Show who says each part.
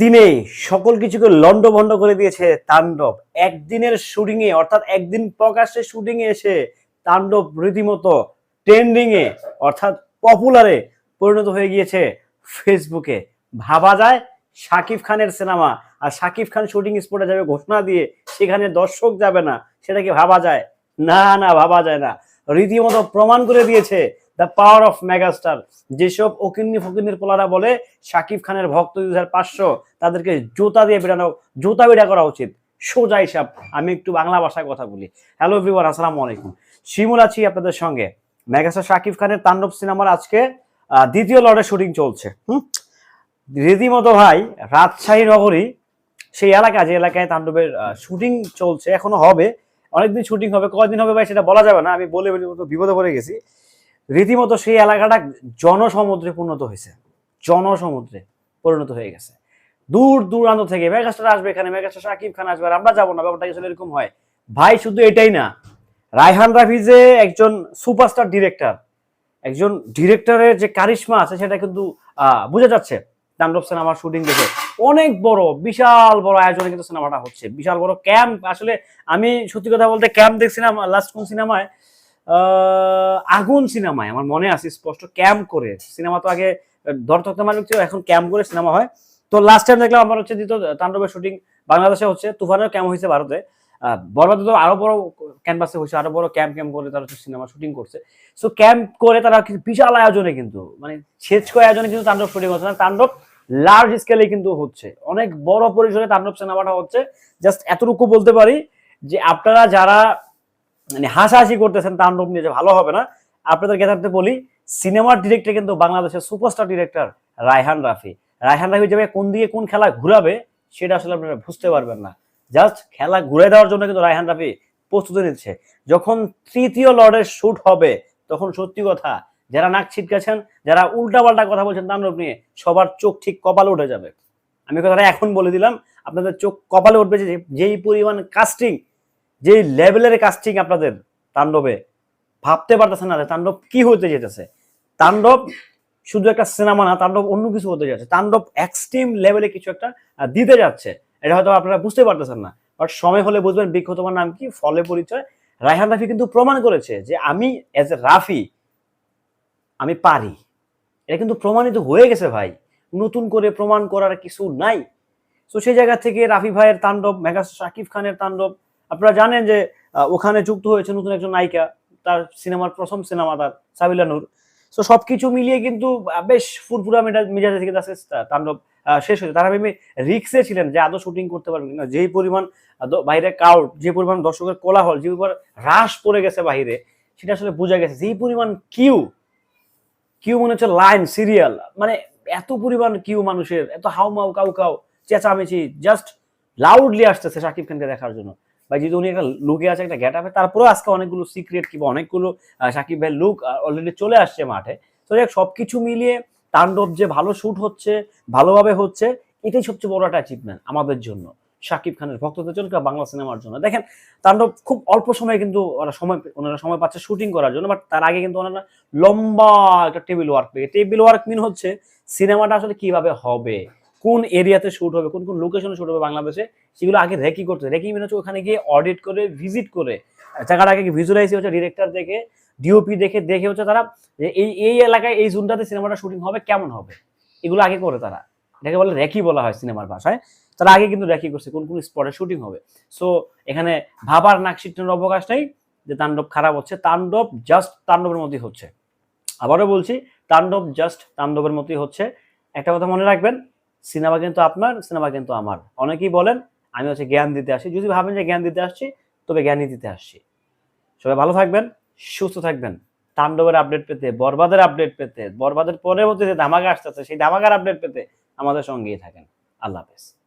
Speaker 1: একদিনে সকল কিছুকে লন্ডভন্ড করে দিয়েছে তাণ্ডব। একদিনের শুটিং এ অর্থাৎ একদিন প্রকাশ্যে শুটিং এ এসে তাণ্ডব রীতিমতো ট্রেন্ডিং এ অর্থাৎ পপুলারে পরিণত হয়ে গিয়েছে ফেসবুকে। ভাবা যায় শাকিব খানের সিনেমা, আর শাকিব খান শুটিং স্পটে যাবে ঘোষণা দিয়ে সেখানে দর্শক যাবে না সেটা কি ভাবা যায়? না না, ভাবা যায় না। রীতিমতো প্রমাণ করে দিয়েছে দ্য পাওয়ার অফ মেগাস্টার যেসব ওকিন্নি ফকিন্নির পোলারা বলে, শাকিব খানের ভক্ত দুই পাঁচশো, তাদেরকে জুতা দিয়ে বেরানো জুতা বেড়া করা উচিত। সোজা হিসাব, আমি একটু বাংলা ভাষায় কথা বলি। হ্যালো এভরিওয়ান আসসালামু আলাইকুম। শিমুল আছি আপনাদের সঙ্গে। মেগাস্টার শাকিব খানের তাণ্ডব সিনেমার আজকে দ্বিতীয় লড়ে শুটিং চলছে। হুম? রীতিমতো ভাই, রাজশাহী নগরী, সেই এলাকা, যে এলাকায় তাণ্ডবের শুটিং চলছে, এখনও হবে। অনেকদিন শুটিং হবে, কয়দিন হবে ভাই সেটা বলা যাবে না, আমি বলে বলে তো বিপদে পড়ে গেছি। রীতিমতো সেই এলাকাটা জনসমুদ্রে পরিণত হয়েছে। জনসমুদ্রে পরিণত হয়ে গেছে। দূর দূরান্ত থেকে মেগাস্টার আসবে এখানে, মেগাস্টার শাকিব খান আসবে, আর আমরা যাব না, ব্যাপারটা আসলে এরকম হয়। ভাই, শুধু এটাই না, রায়হান রাফি যে একজন সুপারস্টার ডিরেক্টর, একজন ডিরেক্টরের যে কারিশমা আছে সেটা কিন্তু বোঝা যাচ্ছে তাণ্ডব সিনেমার শুটিং দেখে। অনেক বড়, বিশাল বড় আয়োজনে কিন্তু সিনেমাটা হচ্ছে। বিশাল বড় ক্যাম্প আসলে আমি সত্যি কথা বলতে ক্যাম্প দেখছিলাম, লাস্ট কোন সিনেমায় আগুন সিনেমায়, আমার মনে আছে, স্পষ্ট ক্যাম্প করে। সিনেমা তো আগে মালিক ছিল, এখন ক্যাম্প করে সিনেমা হয়। তো লাস্ট টাইম দেখলাম আমার হচ্ছে দ্বিতীয় তাণ্ডবের শুটিং বাংলাদেশে হচ্ছে তুফানের ক্যাম্প হয়েছে ভারতে। বরবাদে তো আরও বড় ক্যানভাসে হয়েছে, আরও বড় ক্যাম্প ক্যাম্প করে তারা সিনেমা শুটিং করছে। সো ক্যাম্প করে তারা বিশাল আয়োজনে কিন্তু মানে ছেচ করে আয়োজনে কিন্তু তাণ্ডব শুটিং হচ্ছে না, তাণ্ডব লার্জ স্কেলে কিন্তু হচ্ছে। অনেক বড় পরিসরে তাণ্ডব সিনেমাটা হচ্ছে জাস্ট এতটুকু বলতে পারি যে আপনারা যারা মানে হাসাহাসি করতেছেন তাণ্ডব নিয়ে যে ভালো হবে না। আপনাদের ক্ষেত্রে বলি, সিনেমার ডিরেক্টর কিন্তু বাংলাদেশের সুপারস্টার ডিরেক্টর রায়হান রাফি। রায়হান রাফি যাবে কোন দিকে কোন খেলা ঘুরাবে, সেটা আসলে আপনারা বুঝতে পারবেন না। জাস্ট খেলা ঘুরে দেওয়ার জন্য কিন্তু রায়হান রাফি প্রস্তুতি নিচ্ছে। যখন তৃতীয় লর্ডের শুট হবে, তখন সত্যি কথা, যারা নাক ছিটকেছেন, যারা উল্টাপাল্টা কথা বলছেন তাণ্ডব নিয়ে, সবার চোখ ঠিক কপালে উঠে যাবে। আমি কথাটা এখন বলে দিলাম, আপনাদের চোখ কপালে উঠবে যে, যেই পরিমাণ কাস্টিং যেই লেভেলের কাস্টিং আপনাদের তাণ্ডবে ভাবতে পারতেছেন না যে তাণ্ডব কি হতে যেতেছে তাণ্ডব শুধু একটা সিনেমা না, তাণ্ডব অন্য কিছু হতে যাচ্ছে। তাণ্ডব এক্সট্রিম লেভেলে কিছু একটা দিতে যাচ্ছে। এটা হয়তো আপনারা বুঝতে পারতেছেন না। বাট সময় হলে বুঝবেন বৃক্ষ নাম কি, ফলে পরিচয়। রায়হান রাফি কিন্তু প্রমাণ করেছে যে আমি এজ এ রাফি, আমি পারি। এটা কিন্তু প্রমাণিত হয়ে গেছে ভাই। নতুন করে প্রমাণ করার কিছু নাই। তো সেই জায়গা থেকে রাফি ভাইয়ের তাণ্ডব, মেগা শাকিব খানের তাণ্ডব আপনারা জানেন যে ওখানে যুক্ত হয়েছে নতুন একজন নায়িকা, তার সিনেমার প্রথম সিনেমা তার, সাবিলা নূর। তো সবকিছু মিলিয়ে কিন্তু বেশ ফুরফুরা মেজাজ থেকে তার তাণ্ডব শেষ হয়েছে। তারা ভেবে রিক্সে ছিলেন যে আদৌ শুটিং করতে পারবেন না যেই পরিমাণ বাইরে কাউট যে পরিমাণ দর্শকের কোলাহল, যে পরিমাণ হ্রাস পড়ে গেছে বাইরে সেটা আসলে বোঝা গেছে। যেই পরিমাণ কিউ কিউ মনে হচ্ছে লাইন সিরিয়াল মানে এত পরিমাণ কিউ মানুষের, এত হাউমাউ কাউ কাউ চেঁচামেচি জাস্ট লাউডলি আসতেছে শাকিব খানকে দেখার জন্য। বা যেহেতু উনি একটা লুকে আছে, একটা গ্যাট আপে তারপরেও আজকে অনেকগুলো সিক্রেট কিংবা অনেকগুলো সাকিব ভাইয়ের লুক অলরেডি চলে আসছে মাঠে। তো যাক সবকিছু মিলিয়ে তাণ্ডব যে ভালো শ্যুট হচ্ছে, ভালোভাবে হচ্ছে, এটাই সবচেয়ে বড় একটা অ্যাচিভমেন্ট আমাদের জন্য শাকিব খানের ভক্তদের জন্য বাংলা সিনেমার জন্য। দেখেন, তাণ্ডব খুব অল্প সময়ে কিন্তু ওরা সময়, ওনারা সময় পাচ্ছে শুটিং করার জন্য বাট তার আগে কিন্তু ওনারা লম্বা একটা টেবিল ওয়ার্ক পেয়ে টেবিল ওয়ার্ক মিন হচ্ছে সিনেমাটা আসলে কীভাবে হবে? কোন এরিয়াতে শ্যুট হবে, কোন কোন লোকেশনে শুট হবে বাংলাদেশে, সেগুলো আগে রেকি করতে রেকি মিন হচ্ছে ওখানে গিয়ে অডিট করে ভিজিট করে। জায়গাটাকে ভিজুয়ালাইজ হচ্ছে ডিরেক্টর দেখে ডিওপি দেখে দেখে হচ্ছে তারা যে এই এই এলাকায়, এই জোনটাতে সিনেমাটা শুটিং হবে, কেমন হবে? এগুলো আগে করে তারা। এটাকে বলে রেকি বলা হয় সিনেমার ভাষায়। তারা আগে কিন্তু রেকি করছে, কোন কোন স্পটে শুটিং হবে। সো এখানে ভাবার নাকশিটের অবকাশ নেই, যে তাণ্ডব খারাপ হচ্ছে, তাণ্ডব জাস্ট তাণ্ডবের মতোই হচ্ছে। আবারও বলছি, তাণ্ডব জাস্ট তাণ্ডবের মতোই হচ্ছে। একটা কথা মনে রাখবেন সিনেমা কিন্তু আপনার, সিনেমা কিন্তু আমার। অনেকেই বলেন, আমি হচ্ছে জ্ঞান দিতে আসি। যদি ভাবেন যে জ্ঞান দিতে আসছি, তবে জ্ঞানই দিতে আসছি। সবাই ভালো থাকবেন, সুস্থ থাকবেন। তাণ্ডবের আপডেট পেতে, বরবাদের আপডেট পেতে, বরবাদের পরবর্তীতে ধামাকা আসতেছে, সেই ধামাকার আপডেট পেতে আমাদের সঙ্গেই থাকেন। আল্লাহ হাফেজ।